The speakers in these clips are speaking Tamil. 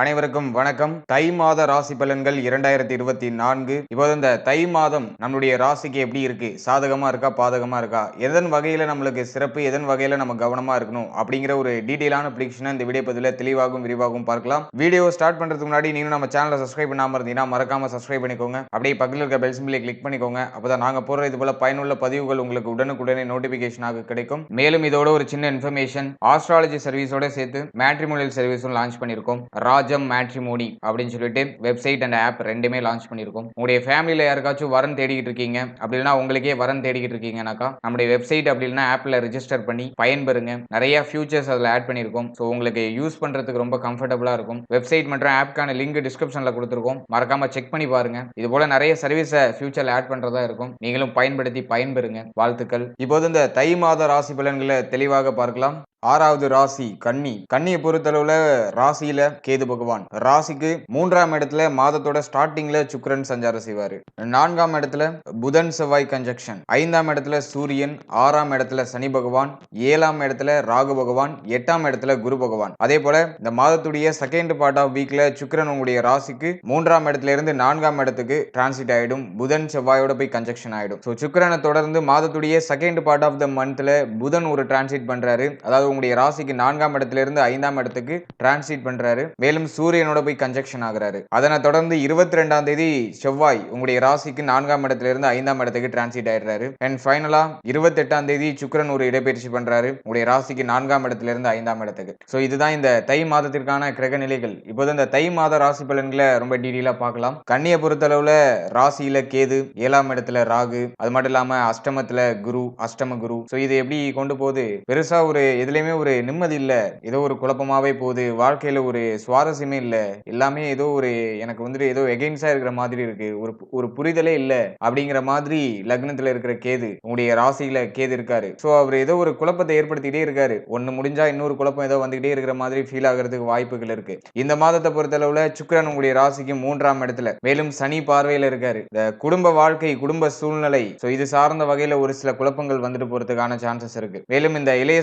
அனைவருக்கும் வணக்கம். தை மாத ராசி பலன்கள் இரண்டாயிரத்தி இருபத்தி நான்கு. இப்போது இந்த தை மாதம் நம்மளுடைய ராசிக்கு எப்படி இருக்கு? சாதகமா இருக்கா பாதகமா இருக்கா? எதன் வகையில நம்மளுக்கு சிறப்பு எதன் வகையில நம்ம கவனமா இருக்கணும்? அப்படிங்கிற ஒரு டீடைலான ப்ரிடிக்ஷனை இந்த வீடியோ பதில தெளிவாகவும் விரிவாகவும் பார்க்கலாம். வீடியோ ஸ்டார்ட் பண்றதுக்கு முன்னாடி நீங்க நம்ம சேனலை சப்ஸ்கிரைப் பண்ணாம இருந்தீங்கன்னா மறக்காம சப்ஸ்கிரைப் பண்ணிக்கோங்க. அப்படியே பக்கத்தில் இருக்க பெல் சிம்பிளை கிளிக் பண்ணிக்கோங்க. அப்பதான் நாங்க போற இது போல பயனுள்ள பதிவுகள் உங்களுக்கு உடனுக்குடனே நோட்டிபிகேஷனாக கிடைக்கும். மேலும் இதோட ஒரு சின்ன இன்ஃபர்மேஷன் ஆஸ்ட்ராலஜி சர்வீஸோட சேர்த்து மேட்ரிமோனியல் சர்வீஸும் லான்ச் ராஜ் ராஜம் மேட்ரிமோனி அப்படின்னு சொல்லிட்டு வெப்சைட் அண்ட் ஆப் ரெண்டுமே லான்ச் பண்ணியிருக்கோம். உங்களுடைய ஃபேமிலியில் யாருக்காச்சும் வரன் தேடிக்கிட்டு இருக்கீங்க அப்படின்னா உங்களுக்கே வரன் தேடிக்கிட்டு இருக்கீங்கனாக்கா நம்முடைய வெப்சைட் அப்படின்னா ஆப்பில் ரிஜிஸ்டர் பண்ணி பயன்பெறுங்க. நிறைய ஃபியூச்சர்ஸ் அதில் ஆட் பண்ணியிருக்கோம். ஸோ உங்களுக்கு யூஸ் பண்ணுறதுக்கு ரொம்ப கம்ஃபர்டபுளாக இருக்கும். வெப்சைட் மற்றும் ஆப்க்கான லிங்க் டிஸ்கிரிப்ஷனில் கொடுத்துருக்கோம். மறக்காம செக் பண்ணி பாருங்க. இது போல் நிறைய சர்வீஸை ஃபியூச்சரில் ஆட் பண்ணுறதா இருக்கும். நீங்களும் பயன்படுத்தி பயன்பெறுங்க. வாழ்த்துக்கள். இப்போது இந்த தை மாத ராசி பலன்களை தெளிவாக பார்க்கலாம். ஆறாவது ராசி கன்னி. கன்னியை பொறுத்தளவுல ராசியில கேது பகவான். ராசிக்கு மூன்றாம் இடத்துல மாதத்தோட ஸ்டார்டிங்ல சுக்கரன் சஞ்சாரம் செய்வாரு. நான்காம் இடத்துல புதன் செவ்வாய் கன்ஜக்ஷன் ஐந்தாம் இடத்துல சூரியன். ஆறாம் இடத்துல சனி பகவான். ஏழாம் இடத்துல ராகு பகவான். எட்டாம் இடத்துல குரு பகவான். அதே போல இந்த மாதத்துடைய செகண்ட் பார்ட் ஆஃப் வீக்ல சுக்கரன் உங்களுடைய ராசிக்கு மூன்றாம் இடத்துல இருந்து நான்காம் இடத்துக்கு டிரான்சிட் ஆயிடும். புதன் செவ்வாயோட போய் கன்ஜக்ஷன் ஆயிடும். ஸோ சுக்கிரனை தொடர்ந்து மாதத்துடைய செகண்ட் பார்ட் ஆஃப் த மந்த்ல புதன் ஒரு டிரான்சிட் பண்றாரு. அதாவது உங்களுடைய ராசிக்கு நான்காம் இடத்துல இருந்து ஐந்தாம் இடத்துக்கு டிரான்சிட் பண்றாரு. மேலும் சூரியனோட போய் கன்ஜெக்ஷன் ஆகுறாரு. அதனை தொடர்ந்து இருபத்தி ரெண்டாம் தேதி செவ்வாய் உங்களுடைய ராசிக்கு நான்காம் இடத்துல இருந்து ஐந்தாம் இடத்துக்கு டிரான்சிட் ஆயிடுறாரு. அண்ட் ஃபைனலா இருபத்தி எட்டாம் தேதி சுக்கரன் ஒரு இடப்பெயர்ச்சி பண்றாரு. உங்களுடைய ராசிக்கு நான்காம் இடத்துல இருந்து ஐந்தாம் இடத்துக்கு. ஸோ இதுதான் இந்த தை மாதத்திற்கான கிரக நிலைகள். இப்போது இந்த தை மாத ராசி பலன்களை ரொம்ப டீடெயிலா பார்க்கலாம். கண்ணியை பொறுத்தளவுல ராசியில கேது ஏழாம் இடத்துல ராகு அது மட்டும் இல்லாம அஷ்டமத்துல குரு அஷ்டம குரு. ஸோ இது எப்படி கொண்டு போகுது? பெருசா ஒரு எதுலையுமே ஒரு நிம்மதி இல்லை. ஏதோ ஒரு குழப்பமாவே போகுது. வாழ்க்கையில ஒரு சுவாரஸ்யமே இல்ல. எல்லாமே ஏதோ ஒரு எனக்கு வந்துட்டு ஏதோ எகெயின்ஸாக இருக்கிற மாதிரி இருக்கு. ஒரு ஒரு புரிதலே இல்லை அப்படிங்கிற மாதிரி லக்னத்தில் இருக்கிற கேது உங்களுடைய ராசியில் கேது இருக்காரு. ஸோ அவர் ஏதோ ஒரு குழப்பத்தை ஏற்படுத்திக்கிட்டே இருக்காரு. ஒன்று முடிஞ்சா இன்னொரு குழப்பம் ஏதோ வந்துகிட்டே இருக்கிற மாதிரி ஃபீல் ஆகிறதுக்கு வாய்ப்புகள் இருக்கு. இந்த மாதத்தை பொறுத்தளவுல சுக்கரன் உங்களுடைய ராசிக்கு மூன்றாம் இடத்துல. மேலும் சனி பார்வையில இருக்காரு. இந்த குடும்ப வாழ்க்கை குடும்ப சூழ்நிலை. ஸோ இது சார்ந்த வகையில ஒரு சில குழப்பங்கள் வந்துட்டு போறதுக்கான சான்சஸ் இருக்கு. மேலும் இந்த இளைய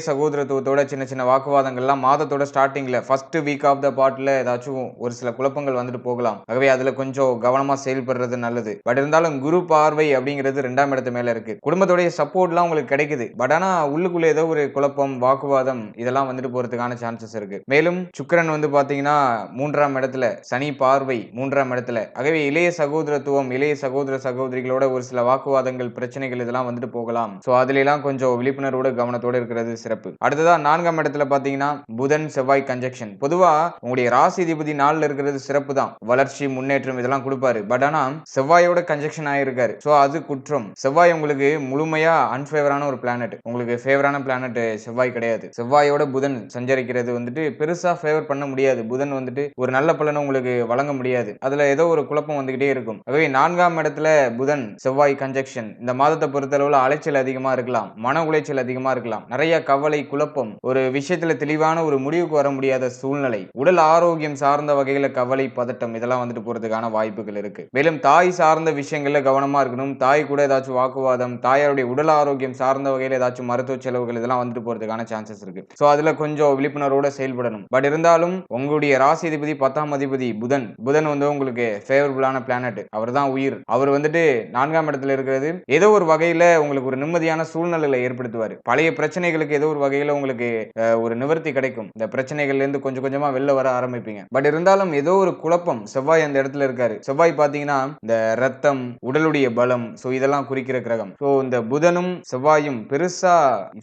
சகோதரத்துவத்தோட சின்ன சின்ன வாக்குவாதங்கள்லாம் மாதத்தோட ஸ்டார்டிங்ல ஃபர்ஸ்ட் வீக் ஆஃப் த பாட்டில் ஏதாச்சும் ஒரு சில குழப்பங்கள் வந்துட்டு போகலாம். ஆகவே அதில் கொஞ்சம் கவனமாக செயல்படுறது நல்லது. பட் இருந்தாலும் குரு பார்வை அப்படிங்கிறது ரெண்டாம் இடத்து மேலே இருக்கு. குடும்பத்தோடைய சப்போர்ட்லாம் உங்களுக்கு கிடைக்குது. பட் ஆனால் உள்ளுக்குள்ளே ஏதோ ஒரு குழப்பம் வாக்குவாதம் இதெல்லாம் வந்துட்டு போகிறதுக்கான சான்சஸ் இருக்குது மேலும் சுக்கரன் வந்து பார்த்தீங்கன்னா மூன்றாம் இடத்துல சனி பார்வை மூன்றாம் இடத்துல. ஆகவே இளைய சகோதரத்துவம் இளைய சகோதர சகோதரிகளோட ஒரு சில வாக்குவாதங்கள் பிரச்சனைகள் இதெல்லாம் வந்துட்டு போகலாம். ஸோ அதுல கொஞ்சம் விழிப்புணர்வோட கவனத்தோடு இருக்கிறது சிறப்பு. அடுத்ததா நான்காம் இடத்துல பாத்தீங்கன்னா புதன் செவ்வாய் கன்ஜெக்ஷன் பொதுவா உங்களுடைய ராசிதிபதி நாளில் நாள்ல இருக்கிறது சிறப்பு தான் வளர்ச்சி முன்னேற்றம் இதெல்லாம் கொடுப்பாரு. பட் ஆனா செவ்வாயோட கன்ஜெக்ஷன் ஆயிருக்காரு. சோ அது குற்றம். செவ்வாய் உங்களுக்கு முழுமையா அன்ஃபேவரான ஒரு பிளானட் உங்களுக்கு ஃபேவரான பிளானட் செவ்வாய் கிடையாது. செவ்வாயோட புதன் சஞ்சரிக்கிறது வந்துட்டு பெருசா ஃபேவர் பண்ண முடியாது. புதன் வந்துட்டு ஒரு நல்ல பலனை உங்களுக்கு வழங்க முடியாது. அதுல ஏதோ ஒரு குழப்பம் வந்துகிட்டே இருக்கும். ஆகவே நான்காம் இடத்துல புதன் செவ்வாய் கன்ஜெக்ஷன் இந்த மாதத்தை பொறுத்தளவுல அலைச்சல் அதிகமா இருக்கலாம். மன உளைச்சல் அதிகமா இருக்கலாம். நிறைய கவலை குழப்பம் ஒரு விஷயத்துல தெளிவான ஒரு முடிவுக்கு வர முடியாத சூழ்நிலை. உடல் ஆரோக்கியம் சார்ந்த வகையில கவலை பதட்டம் இதெல்லாம் வந்துட்டு போறதுக்கான வாய்ப்புகள் இருக்கு. மேலும் தாய் சார்ந்த விஷயங்கள்ல கவனமா இருக்கணும். தாய் கூட ஏதாச்சும் வாக்குவாதம் தாயாருடைய உடல் ஆரோக்கியம் சார்ந்த வகையில ஏதாச்சும் மருத்துவ செலவுகள் இதெல்லாம் வந்துட்டு போறதுக்கான சான்சஸ் இருக்கு. சோ அதுல கொஞ்சம் விழிப்புணர்வோட செயல்படணும். பட் இருந்தாலும் உங்களுடைய ராசி அதிபதி பத்தாம் அதிபதி புதன். புதன் வந்து உங்களுக்கு ஃபேவரபுளான பிளானட் அவர் தான் உயிர். அவர் வந்துட்டு நான்காம் இடத்துல இருக்கிறது. ஏதோ ஒரு வகையில உங்களுக்கு ஒரு நிம்மதியான சூழ்நிலையில ஏற்படுத்துவார். பழைய பிரச்சனைகளுக்கு ஏதோ ஒரு வகையில உங்களுக்கு உங்களுக்கு ஒரு நிவர்த்தி கிடைக்கும். இந்த பிரச்சனைகள்ல இருந்து கொஞ்சம் கொஞ்சமா வெளில வர ஆரம்பிப்பீங்க. பட் இருந்தாலும் ஏதோ ஒரு குழப்பம் செவ்வாய் அந்த இடத்துல இருக்காரு. செவ்வாய் பாத்தீங்கன்னா இந்த ரத்தம் உடலுடைய பலம் ஸோ இதெல்லாம் குறிக்கிற கிரகம். ஸோ இந்த புதனும் செவ்வாயும் பெருசா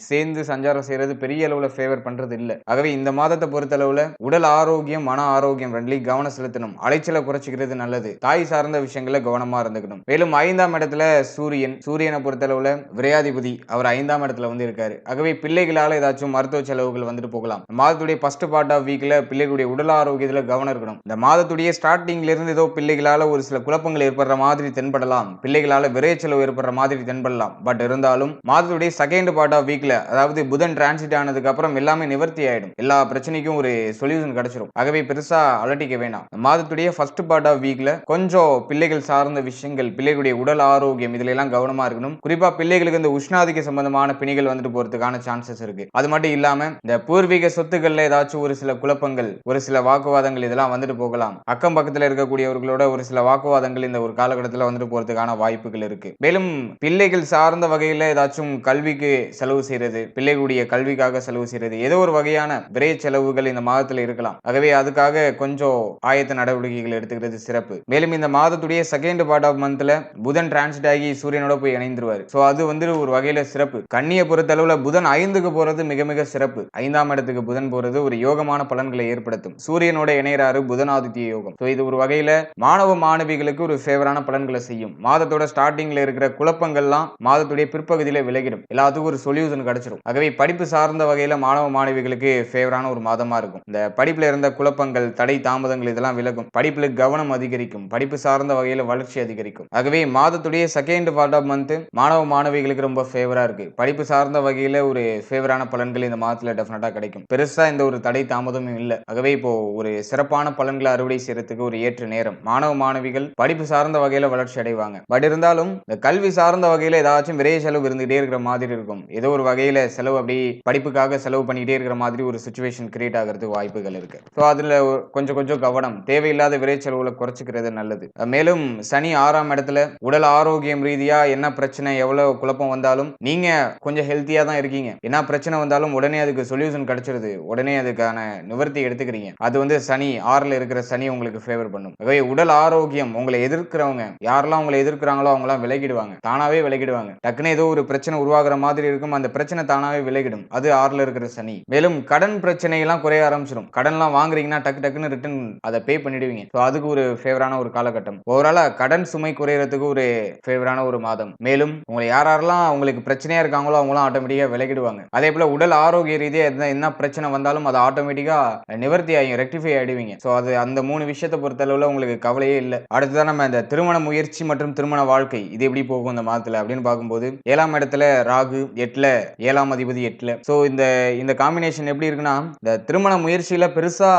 சேர்ந்து சஞ்சாரம் செய்யறது பெரிய அளவுல ஃபேவர் பண்றது இல்ல. ஆகவே இந்த மாதத்தை பொறுத்தளவுல உடல் ஆரோக்கியம் மன ஆரோக்கியம் ரெண்டுலையும் கவனம் செலுத்தணும். அலைச்சலை குறைச்சிக்கிறது நல்லது. தாய் சார்ந்த விஷயங்களை கவனமா இருந்துக்கணும். மேலும் ஐந்தாம் இடத்துல சூரியன். சூரியனை பொறுத்தளவுல விரையாதிபதி அவர் ஐந்தாம் இடத்துல வந்து இருக்காரு. ஆகவே பிள்ளைகளால ஏதாச்சும் மருத்துவ செலவுகள் வந்துட்டு போகலாம். மாதத்துடைய ஃபர்ஸ்ட் பார்ட் ஆஃப் வீக்ல பிள்ளைகளுடைய உடல் ஆரோக்கியத்தில் கவனம் இருக்கணும். இந்த மாதத்துடைய ஸ்டார்டிங்ல இருந்து ஏதோ பிள்ளைகளால ஒரு சில குழப்பங்கள் ஏற்படுற மாதிரி தென்படலாம். பிள்ளைகளால விரைய செலவு ஏற்படுற மாதிரி தென்படலாம். பட் இருந்தாலும் மாதத்துடைய செகண்ட் பார்ட் ஆஃப் வீக்ல அதாவது புதன் டிரான்சிட் ஆனதுக்கு அப்புறம் எல்லாமே நிவர்த்தி ஆயிடும். எல்லா பிரச்சனைக்கும் ஒரு சொல்யூஷன் கிடைச்சிடும் ஆகவே பெருசா அலட்டிக்க வேணாம். மாதத்துடைய ஃபர்ஸ்ட் பார்ட் ஆஃப் வீக்ல கொஞ்சம் பிள்ளைகள் சார்ந்த விஷயங்கள் பிள்ளைகளுடைய உடல் ஆரோக்கியம் இதுல எல்லாம் கவனமா இருக்கணும். குறிப்பா பிள்ளைகளுக்கு இந்த உஷ்ணாதிக்க சம்பந்தமான பிணிகள் வந்துட்டு போறதுக்கான சான்சஸ் இருக்கு. அது மட்டும் மட்டும் இல்லாம இந்த பூர்வீக சொத்துக்கள்ல ஏதாச்சும் ஒரு சில குழப்பங்கள் ஒரு சில வாக்குவாதங்கள் இதெல்லாம் வந்துட்டு போகலாம். அக்கம் பக்கத்துல இருக்கக்கூடியவர்களோட ஒரு சில வாக்குவாதங்கள் இந்த ஒரு காலகட்டத்தில் வந்துட்டு போறதுக்கான வாய்ப்புகள் இருக்கு. மேலும் பிள்ளைகள் சார்ந்த வகையில ஏதாச்சும் கல்விக்கு செலவு செய்யறது பிள்ளைகளுடைய கல்விக்காக செலவு செய்யறது ஏதோ ஒரு வகையான விரை செலவுகள் இந்த மாதத்துல இருக்கலாம். ஆகவே அதுக்காக கொஞ்சம் ஆயத்த நடவடிக்கைகள் எடுத்துக்கிறது சிறப்பு. மேலும் இந்த மாதத்துடைய செகண்ட் பார்ட் ஆஃப் மந்த்ல புதன் டிரான்ஸ்ட் ஆகி சூரியனோட போய் இணைந்துருவாரு. சோ அது வந்து ஒரு வகையில சிறப்பு. கண்ணியை பொறுத்தளவுல புதன் ஐந்துக்கு போறது மிக மிக சிறப்பு. ஐந்தாம் இடத்துக்கு புதன் போறது ஒரு யோகமான பலன்களை ஏற்படுத்தும். சூரியனோட இணையறாரு புதனாதித்ய யோகம். ஸோ இது ஒரு வகையில மாணவ மாணவிகளுக்கு ஒரு ஃபேவரான பலன்களை செய்யும். மாதத்தோட ஸ்டார்டிங்ல இருக்கிற குழப்பங்கள்லாம் மாதத்துடைய பிற்பகுதியில விலகிடும். எல்லாத்துக்கும் ஒரு சொல்யூஷன் கிடைச்சிடும் ஆகவே படிப்பு சார்ந்த வகையில மாணவ மாணவிகளுக்கு ஃபேவரான ஒரு மாதமா இருக்கும். இந்த படிப்புல இருந்த குழப்பங்கள் தடை தாமதங்கள் இதெல்லாம் விலகும். படிப்புல கவனம் அதிகரிக்கும். படிப்பு சார்ந்த வகையில வளர்ச்சி அதிகரிக்கும். ஆகவே மாதத்துடைய செகண்ட் பார்ட் ஆஃப் மந்த் மாணவ மாணவிகளுக்கு ரொம்ப ஃபேவரா இருக்கு. படிப்பு சார்ந்த வகையில ஒரு ஃபேவரான பலன்கள் இந்த மாதத்தில் டெஃபினட்டாக கிடைக்கும். பெருசா இந்த ஒரு தடை தாமதமும் இல்லை. ஆகவே இப்போ ஒரு சிறப்பான பலன்களை அறுவடை செய்யறதுக்கு ஒரு ஏற்ற நேரம். மாணவ மாணவிகள் படிப்பு சார்ந்த வகையில் வளர்ச்சி அடைவாங்க. பட் இருந்தாலும் இந்த கல்வி சார்ந்த வகையில் ஏதாச்சும் விரைய செலவு இருந்துகிட்டே இருக்கிற மாதிரி இருக்கும். ஏதோ ஒரு வகையில் செலவு அப்படி படிப்புக்காக செலவு பண்ணிக்கிட்டே இருக்கிற மாதிரி ஒரு சுச்சுவேஷன் கிரியேட் ஆகிறதுக்கு வாய்ப்புகள் இருக்கு. ஸோ அதுல கொஞ்சம் கொஞ்சம் கவனம். தேவையில்லாத விரை செலவுல குறைச்சிக்கிறது நல்லது. மேலும் சனி ஆறாம் இடத்துல உடல் ஆரோக்கியம் ரீதியா என்ன பிரச்சனை எவ்வளவு குழப்பம் வந்தாலும் நீங்க கொஞ்சம் ஹெல்த்தியா தான் இருக்கீங்க. என்ன பிரச்சனை வந்தாலும் உடனே அதுக்கு சொல்யூஷன் கிடைச்சிருது. உடனே அதுக்கான நிவர்த்தி எடுத்துக்கிறீங்க. அது வந்து சனி ஆறுல இருக்கிற சனி உங்களுக்கு ஃபேவர் பண்ணும். ஆகவே உடல் ஆரோக்கியம் உங்களை எதிர்க்கிறவங்க யாரெல்லாம் உங்களை எதிர்க்கிறாங்களோ அவங்களாம் விலகிடுவாங்க. தானாவே விலகிடுவாங்க. டக்குன்னு ஏதோ ஒரு பிரச்சனை உருவாகிற மாதிரி இருக்கும். அந்த பிரச்சனை தானாவே விலகிடும். அது ஆறுல இருக்கிற சனி. மேலும் கடன் பிரச்சனை எல்லாம் குறைய ஆரம்பிச்சிடும் கடன்லாம் வாங்குறீங்கன்னா டக்கு டக்குன்னு ரிட்டர்ன் அதை பே பண்ணிடுவீங்க. ஸோ அதுக்கு ஒரு ஃபேவரான ஒரு காலகட்டம். ஓவராலா கடன் சுமை குறையறதுக்கு ஒரு ஃபேவரான ஒரு மாதம். மேலும் உங்களை யார் யாரெல்லாம் உங்களுக்கு பிரச்சனையா இருக்காங்களோ அவங்களாம் ஆட்டோமேட்டிக்காக விலகிடுவாங்க. அதே போல உடல் ஆரோக்கிய ரீதியாக எந்த என்ன பிரச்சனை வந்தாலும் அது ஆட்டோமேட்டிக்காக நிவர்த்தி ஆகும் ரெக்டிஃபை ஆயிடுவீங்க. ஸோ அது அந்த மூணு விஷயத்தை பொறுத்தளவில் உங்களுக்கு கவலையே இல்லை. அடுத்ததான் நம்ம இந்த திருமண முயற்சி மற்றும் திருமண வாழ்க்கை இது எப்படி போகும் இந்த மாதத்தில் அப்படின்னு பார்க்கும்போது ஏழாம் இடத்துல ராகு எட்டில் ஏழாம் அதிபதி எட்டில். ஸோ இந்த இந்த காம்பினேஷன் எப்படி இருக்குன்னா இந்த திருமண முயற்சியில பெருசா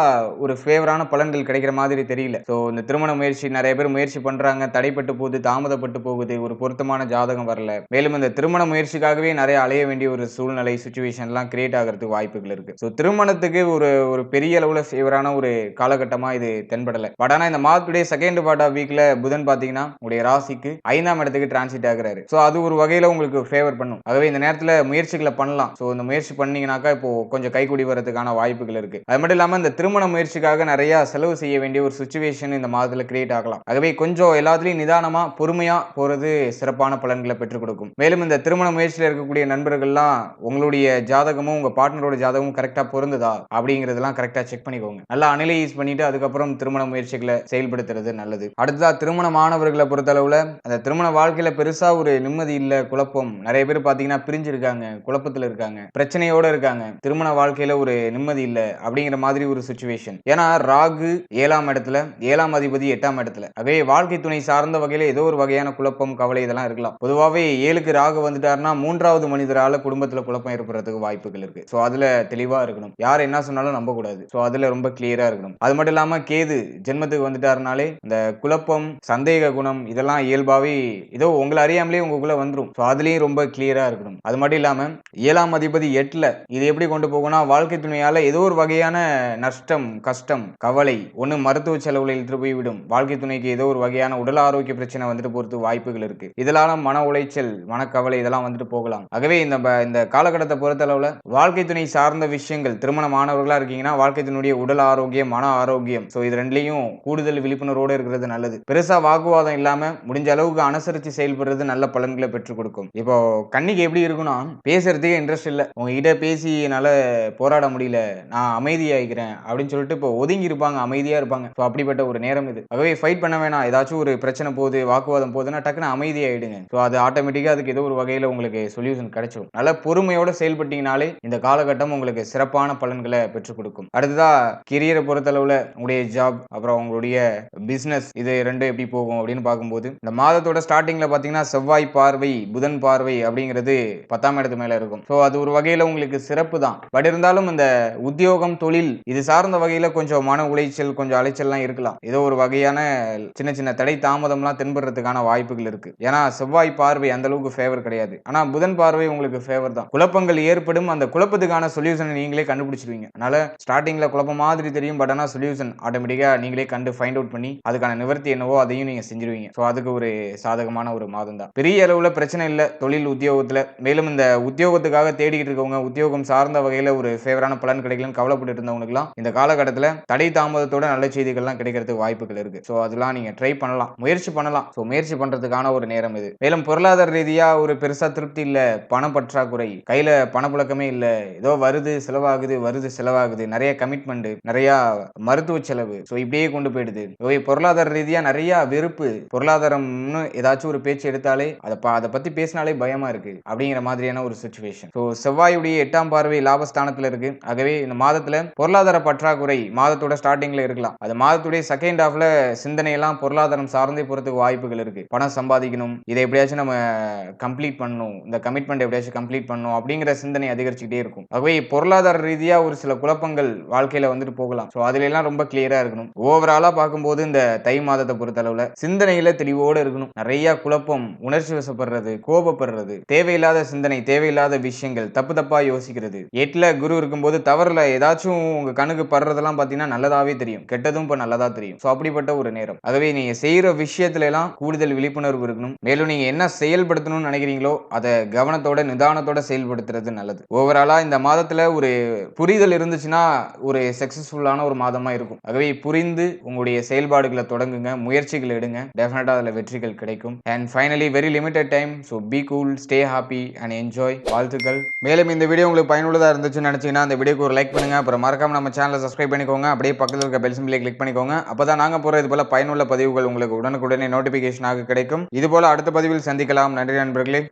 ஒரு ஃபேவரான பலன்கள் கிடைக்கிற மாதிரி தெரியல. ஸோ இந்த திருமண முயற்சி நிறைய பேர் முயற்சி பண்றாங்க தடைப்பட்டு போகுது தாமதப்பட்டு போகுது ஒரு பொருத்தமான ஜாதகம் வரல. மேலும் இந்த திருமண முயற்சிக்காகவே நிறைய அலைய வேண்டிய ஒரு சூழ்நிலை சுச்சுவேஷன்லாம் கிரியேட் ஆகிறதுக்கு வாய்ப்புகள் இருக்கு. ஸோ திருமணத்துக்கு ஒரு ஒரு பெரிய அளவில் ஃபேவரான ஒரு காலகட்டமாக இது தென்படலை. பட் ஆனால் இந்த மாதத்துடைய செகண்ட் பார்ட் ஆஃப் வீக்ல புதன் பார்த்தீங்கன்னா உங்களுடைய ராசிக்கு ஐந்தாம் இடத்துக்கு டிரான்சிட் ஆகிறாரு. ஸோ அது ஒரு வகையில் உங்களுக்கு ஃபேவர் பண்ணும். ஆகவே இந்த நேரத்தில் முயற்சிகளை பண்ணலாம். ஸோ இந்த முயற்சி பண்ணீங்கன்னாக்கா இப்போ கொஞ்சம் கைகூடி வரதுக்கான வாய்ப்புகள் இருக்கு. அது மட்டும் இல்லாமல் இந்த திருமண முயற்சிக்காக நிறைய செலவு செய்ய வேண்டிய ஒரு சுச்சுவேஷன் இந்த மாதத்தில் கிரியேட் ஆகலாம். ஆகவே கொஞ்சம் எல்லாத்துலேயும் நிதானமாக பொறுமையாக போகிறது சிறப்பான பலன்களை பெற்றுக் கொடுக்கும். மேலும் இந்த திருமண முயற்சியில் இருக்கக்கூடிய நண்பர்கள்லாம் உங்களுடைய ஜாதகம் ஜாதகமும் உங்க பார்ட்னரோட ஜாதகமும் கரெக்டா பொருந்ததா? அப்படிங்கறதெல்லாம் கரெக்டா செக் பண்ணிக்கோங்க. நல்லா அனலைஸ் பண்ணிட்டு அதுக்கப்புறம் திருமண முயற்சிகளை செயல்படுத்துறது நல்லது. அடுத்ததா திருமண மாணவர்களை பொறுத்தளவுல அந்த திருமண வாழ்க்கையில பெருசா ஒரு நிம்மதி இல்ல குழப்பம். நிறைய பேர் பாத்தீங்கன்னா பிரிஞ்சிருக்காங்க குழப்பத்துல இருக்காங்க பிரச்சனையோட இருக்காங்க. திருமண வாழ்க்கையில ஒரு நிம்மதி இல்ல அப்படிங்கிற மாதிரி ஒரு சுச்சுவேஷன் ஏன்னா ராகு ஏழாம் இடத்துல ஏழாம் அதிபதி எட்டாம் இடத்துல. அதே வாழ்க்கை துணை சார்ந்த வகையில ஏதோ ஒரு வகையான குழப்பம் கவலை இதெல்லாம் இருக்கலாம். பொதுவாகவே ஏழுக்கு ராகு வந்துட்டாருன்னா மூன்றாவது மனிதரால குடும்பத்துல குழப்பம் ஏற்படுறதுக்கு வாய்ப்பு வாய்ப்புகள் இருக்கு. ஸோ அதுல தெளிவா இருக்கணும். யார் என்ன சொன்னாலும் நம்ப கூடாது அதுல ரொம்ப கிளியரா இருக்கணும். அது மட்டும் இல்லாம கேது ஜென்மத்துக்கு வந்துட்டாருனாலே இந்த குழப்பம் சந்தேக குணம் இதெல்லாம் இயல்பாவே ஏதோ உங்களை அறியாமலே உங்களுக்குள்ள வந்துடும் ஸோ அதுலயும் ரொம்ப கிளியரா இருக்கணும். அது மட்டும் இல்லாம ஏழாம் அதிபதி எட்டுல இது எப்படி கொண்டு போகும்னா வாழ்க்கை துணையால ஏதோ ஒரு வகையான நஷ்டம் கஷ்டம் கவலை ஒண்ணு மருத்துவ செலவுல இழுத்து போய் விடும். வாழ்க்கை துணைக்கு ஏதோ ஒரு வகையான உடல் ஆரோக்கிய பிரச்சனை வந்துட்டு போறது வாய்ப்புகள் இருக்கு. இதனால மன உளைச்சல் மனக்கவலை இதெல்லாம் வந்துட்டு போகலாம். ஆகவே இந்த இந்த காலகட்டத்தை பொறுத்தளவுல வாழ்க்கை துணை சார்ந்த விஷயங்கள் திருமணமானவர்களா இருக்கீங்கன்னா வாழ்க்கை துணையுடைய உடல் ஆரோக்கியம் மன ஆரோக்கியம். ஸோ இது ரெண்டுலையும் கூடுதல் விழிப்புணர்வோடு இருக்கிறது நல்லது. பெருசா வாக்குவாதம் இல்லாம முடிஞ்ச அளவுக்கு அனுசரித்து செயல்படுறது நல்ல பலன்களை பெற்றுக் கொடுக்கும். இப்போ கண்ணிக்கு எப்படி இருக்குன்னா பேசுறதுக்கே இன்ட்ரெஸ்ட் இல்ல. உங்ககிட்ட பேசி என்னால போராட முடியல நான் அமைதியாகிறேன் அப்படின்னு சொல்லிட்டு இப்போ ஒதுங்கி இருப்பாங்க அமைதியா இருப்பாங்க. ஸோ அப்படிப்பட்ட ஒரு நேரம் இது. ஆகவே ஃபைட் பண்ண வேணாம். ஏதாச்சும் ஒரு பிரச்சனை போகுது வாக்குவாதம் போகுதுன்னா டக்குன்னு அமைதியாயிடுங்க. ஸோ அது ஆட்டோமேட்டிக்கா அதுக்கு ஏதோ ஒரு வகையில உங்களுக்கு சொல்யூஷன் கிடைச்சிடும் நல்ல பொறுமையோட செயல்பட்டீங்கனாலே இந்த காலகட்டம் உங்களுக்கு சிறப்பான பலன்களை பெற்றுக் கொடுக்கும். அடுத்ததா கெரியரை பொறுத்தளவுல உங்களுடைய ஜாப் அப்புறம் உங்களுடைய பிசினஸ் இது ரெண்டும் எப்படி போகும் அப்படின்னு பார்க்கும்போது இந்த மாதத்தோட ஸ்டார்டிங்ல பாத்தீங்கன்னா செவ்வாய் பார்வை புதன் பார்வை அப்படிங்கிறது பத்தாம் இடத்து மேல இருக்கும். ஸோ அது ஒரு வகையில உங்களுக்கு சிறப்பு தான். பட் இருந்தாலும் இந்த உத்தியோகம் தொழில் இது சார்ந்த வகையில கொஞ்சம் மன உளைச்சல் கொஞ்சம் அலைச்சல்லாம் இருக்கலாம். ஏதோ ஒரு வகையான சின்ன சின்ன தடை தாமதம்லாம் தென்படுறதுக்கான வாய்ப்புகள் இருக்கு. ஏன்னா செவ்வாய் பார்வை அந்த அளவுக்கு ஃபேவர் கிடையாது. ஆனா புதன் பார்வை உங்களுக்கு ஃபேவர் தான். குழப்பங்கள் ஏற்படும் அந்த குழப்பத்துக்கான சொல்யூஷனை நீங்களே கண்டுபிடிச்சிருவீங்க. அதனால ஸ்டார்டிங்ல குழப்பம் மாதிரி தெரியும் பட் ஆனால் சொல்யூஷன் ஆட்டோமேட்டிக்காக நீங்களே கண்டு ஃபைண்ட் அவுட் பண்ணி அதுக்கான நிவர்த்தி என்னவோ அதையும் நீங்க செஞ்சிருவீங்க. ஸோ அதுக்கு ஒரு சாதகமான ஒரு மாதம் தான். பெரிய அளவில் பிரச்சனை இல்லை தொழில் உத்தியோகத்தில். மேலும் இந்த உத்தியோகத்துக்காக தேடிக்கிட்டு இருக்கவங்க உத்தியோகம் சார்ந்த வகையில் ஒரு ஃபேவரான பலன் கிடைக்கலன்னு கவலைப்பட்டு இருந்தவங்களுக்குலாம் இந்த காலகட்டத்தில் தடை தாமதத்தோட நல்ல செய்திகள்லாம் கிடைக்கிறதுக்கு வாய்ப்புகள் இருக்கு. ஸோ அதெல்லாம் நீங்க ட்ரை பண்ணலாம். முயற்சி பண்ணலாம். ஸோ முயற்சி பண்றதுக்கான ஒரு நேரம் இது. மேலும் பொருளாதார ரீதியா ஒரு பெருசா திருப்தி இல்லை பண பற்றாக்குறை. கையில பணப்புழக்கமே இல்ல. ஏதோ வருது செலவாகுது வருது செலவாகுது. நிறைய கமிட்மெண்ட் நிறைய மருத்துவ செலவு. ஸோ இப்படியே கொண்டு போயிடுது. பொருளாதார ரீதியா நிறைய வெறுப்பு. பொருளாதாரம்னு ஏதாச்சும் ஒரு பேச்சு எடுத்தாலே அதை அதை பற்றி பேசினாலே பயமா இருக்கு. அப்படிங்கிற மாதிரியான ஒரு சுச்சுவேஷன் ஸோ செவ்வாயுடைய எட்டாம் பார்வை லாபஸ்தானத்துல இருக்கு. ஆகவே இந்த மாதத்துல பொருளாதார பற்றாக்குறை மாதத்தோட ஸ்டார்டிங்ல இருக்கலாம். அது மாதத்துடைய செகண்ட் ஹாஃப்ல சிந்தனையெல்லாம் பொருளாதாரம் சார்ந்தே போறதுக்கு வாய்ப்புகள் இருக்கு. பணம் சம்பாதிக்கணும். இதை எப்படியாச்சும் நம்ம கம்ப்ளீட் பண்ணணும். இந்த கமிட்மெண்ட் எப்படியாச்சும் கம்ப்ளீட் பண்ணணும். அப்படிங்கிற சிந்தனை அதிகரிச்சுக்கிட்டே இருக்கும். ஆகவே பொருளாதார ரீதியா ஒரு சில குழப்பங்கள் வாழ்க்கையில வந்துட்டு போகலாம். ஸோ அதுல எல்லாம் ரொம்ப கிளியரா இருக்கணும். ஓவராலா பார்க்கும்போது இந்த தை மாதத்தை பொறுத்தளவுல சிந்தனையில தெளிவோடு இருக்கணும். நிறைய குழப்பம் உணர்ச்சி வசப்படுறது கோபப்படுறது தேவையில்லாத சிந்தனை தேவையில்லாத விஷயங்கள் தப்பு தப்பா யோசிக்கிறது. எட்டுல குரு இருக்கும்போது தவறுல ஏதாச்சும் உங்க கணக்கு படுறதெல்லாம் பாத்தீங்கன்னா நல்லதாவே தெரியும். கெட்டதும் இப்போ நல்லதா தெரியும். ஸோ அப்படிப்பட்ட ஒரு நேரம். ஆகவே நீங்க செய்யற விஷயத்துல எல்லாம் கூடுதல் விழிப்புணர்வு இருக்கணும். மேலும் நீங்க என்ன செயல்படுத்தணும்னு நினைக்கிறீங்களோ அதை கவனத்தோட நிதானத்தோட செயல்படுத்துறது நல்லது. ஓவராலாக இந்த மாதத்தில் ஒரு புரிதல் இருந்துச்சுன்னா ஒரு சக்சஸ்ஃபுல்லான ஒரு மாதமாக இருக்கும். ஆகவே புரிந்து உங்களுடைய செயல்பாடுகளை தொடங்குங்க முயற்சிகள் எடுங்க. டெஃபினட்டாக அதில் வெற்றிகள் கிடைக்கும். And finally very limited time so be cool stay happy and enjoy வாழ்த்துக்கள். மேலும் இந்த வீடியோ உங்களுக்கு பயனுள்ளதாக இருந்துச்சுன்னு நினச்சிங்கன்னா அந்த வீடியோக்கு ஒரு லைக் பண்ணுங்கள் அப்புறம் மறக்காம நம்ம சேனலை சப்ஸ்கிரைப் பண்ணிக்கோங்க. அப்படியே பக்கத்தில் இருக்க பெல் சிம்பிளை கிளிக் பண்ணிக்கோங்க. அப்பதான் நாங்கள் போகிற இது போல பயனுள்ள பதிவுகள் உங்களுக்கு உடனுக்குடனே நோட்டிஃபிகேஷனாக கிடைக்கும். இது போல அடுத்த பதிவில் சந்திக்கலாம். நன்றி நண்பர்களே.